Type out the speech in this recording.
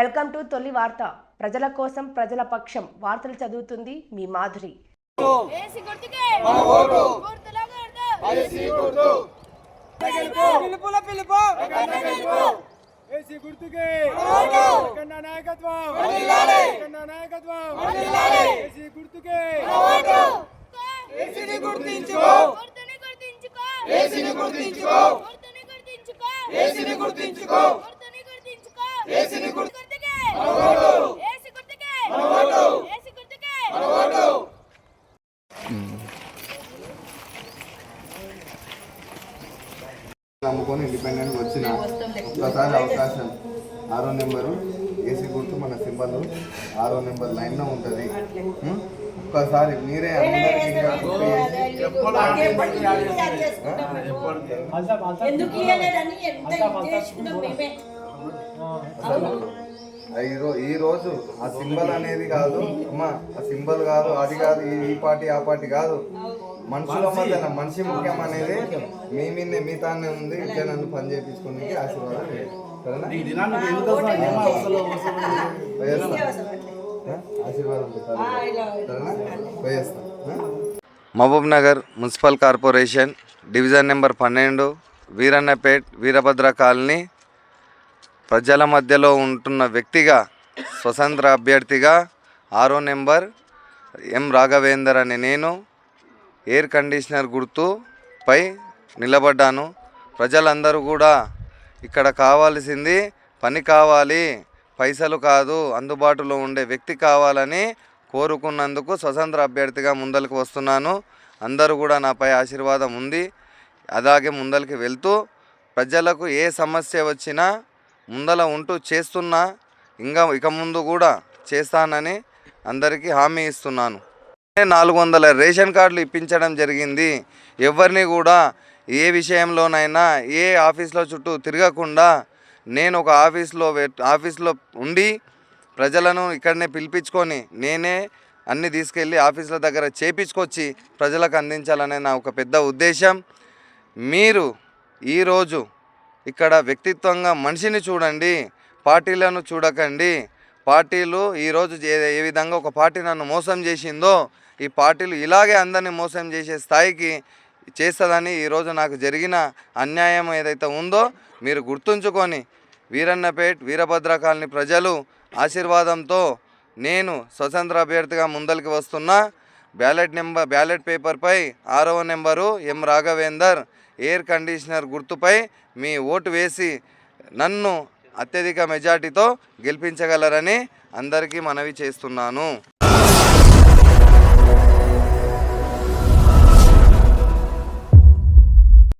Welcome to తొలి వార్త. ప్రజల కోసం ప్రజల పక్షం వార్తలు చదువుతుంది మీ మాధురి. ఏసీ గుర్తుకే. గుర్తులో గుర్తు నమ్ముకొని ఇండిపెండెంట్ వచ్చిన ఒక్కసారి అవకాశం. ఆరో నెంబరు ఏసీ గుర్తు మన సింబల్. ఆరో నెంబర్ లైన్లో ఉంటుంది? ఒక్కసారి మీరే ఈ రోజు ఆ సింబల్ అనేది కాదు. అమ్మా ఆ సింబల్ కాదు అది కాదు ఈ- ఈ పార్టీ ఆ పార్టీ కాదు. మనుషుల మధ్యన మనిషి ముఖ్యం అనేది మీ మీదే మీ తానే ఉంది ఇట్లా నన్ను పని చేయించుకునే ఆశీర్వాదం? Mahbubnagar municipal corporation division number పన్నెండు వీరన్నపేట్ వీరభద్ర కాలనీ. ప్రజల మధ్యలో ఉంటున్న వ్యక్తిగా స్వతంత్ర అభ్యర్థిగా ఆరో నెంబర్ ఎం రాఘవేందర్ అనే నేను. ఎయిర్ కండిషనర్ గుర్తుపై నిలబడ్డాను. ప్రజలందరూ కూడా ఇక్కడ కావాల్సింది పని కావాలి పైసలు కాదు అందుబాటులో ఉండే వ్యక్తి కావాలని కోరుకున్నందుకు స్వతంత్ర అభ్యర్థిగా ముందలకు వస్తున్నాను. అందరూ కూడా నాపై ఆశీర్వాదం ఉంది. అలాగే ముందలకి వెళ్తూ ప్రజలకు ఏ సమస్య వచ్చినా ముందల ఉంటూ చేస్తున్నా ఇంకా ఇక ముందు కూడా చేస్తానని అందరికీ హామీ ఇస్తున్నాను. నాలుగు వందల రేషన్ కార్డులు ఇప్పించడం జరిగింది. ఎవరిని కూడా ఏ విషయంలోనైనా ఏ ఆఫీస్లో చుట్టూ తిరగకుండా నేను ఒక ఆఫీస్లో ఆఫీస్లో ఉండి ప్రజలను ఇక్కడనే పిలిపించుకొని నేనే అన్ని తీసుకెళ్ళి ఆఫీసుల దగ్గర చేపించుకొచ్చి ప్రజలకు అందించాలనే నా ఒక పెద్ద ఉద్దేశం. మీరు ఈరోజు ఇక్కడ వ్యక్తిత్వంగా మనిషిని చూడండి పార్టీలను చూడకండి పార్టీలు ఈరోజు ఏ- విధంగా ఒక పార్టీ నన్ను మోసం చేసిందో ఈ పార్టీలు ఇలాగే అందరినీ మోసం చేసే స్థాయికి చేస్తుందని ఈరోజు నాకు జరిగిన అన్యాయం ఏదైతే ఉందో మీరు గుర్తుంచుకొని వీరన్నపేట్ వీరభద్ర కాలనీ ప్రజలు ఆశీర్వాదంతో నేను స్వతంత్ర అభ్యర్థిగా ముందరికి వస్తున్నా. బ్యాలెట్ నెంబర్ బ్యాలెట్ పేపర్పై ఆరవ number M Raghavender air conditioner గుర్తుపై మీ ఓటు వేసి నన్ను అత్యధిక మెజార్టీతో గెలిపించగలరని అందరికీ మనవి చేస్తున్నాను.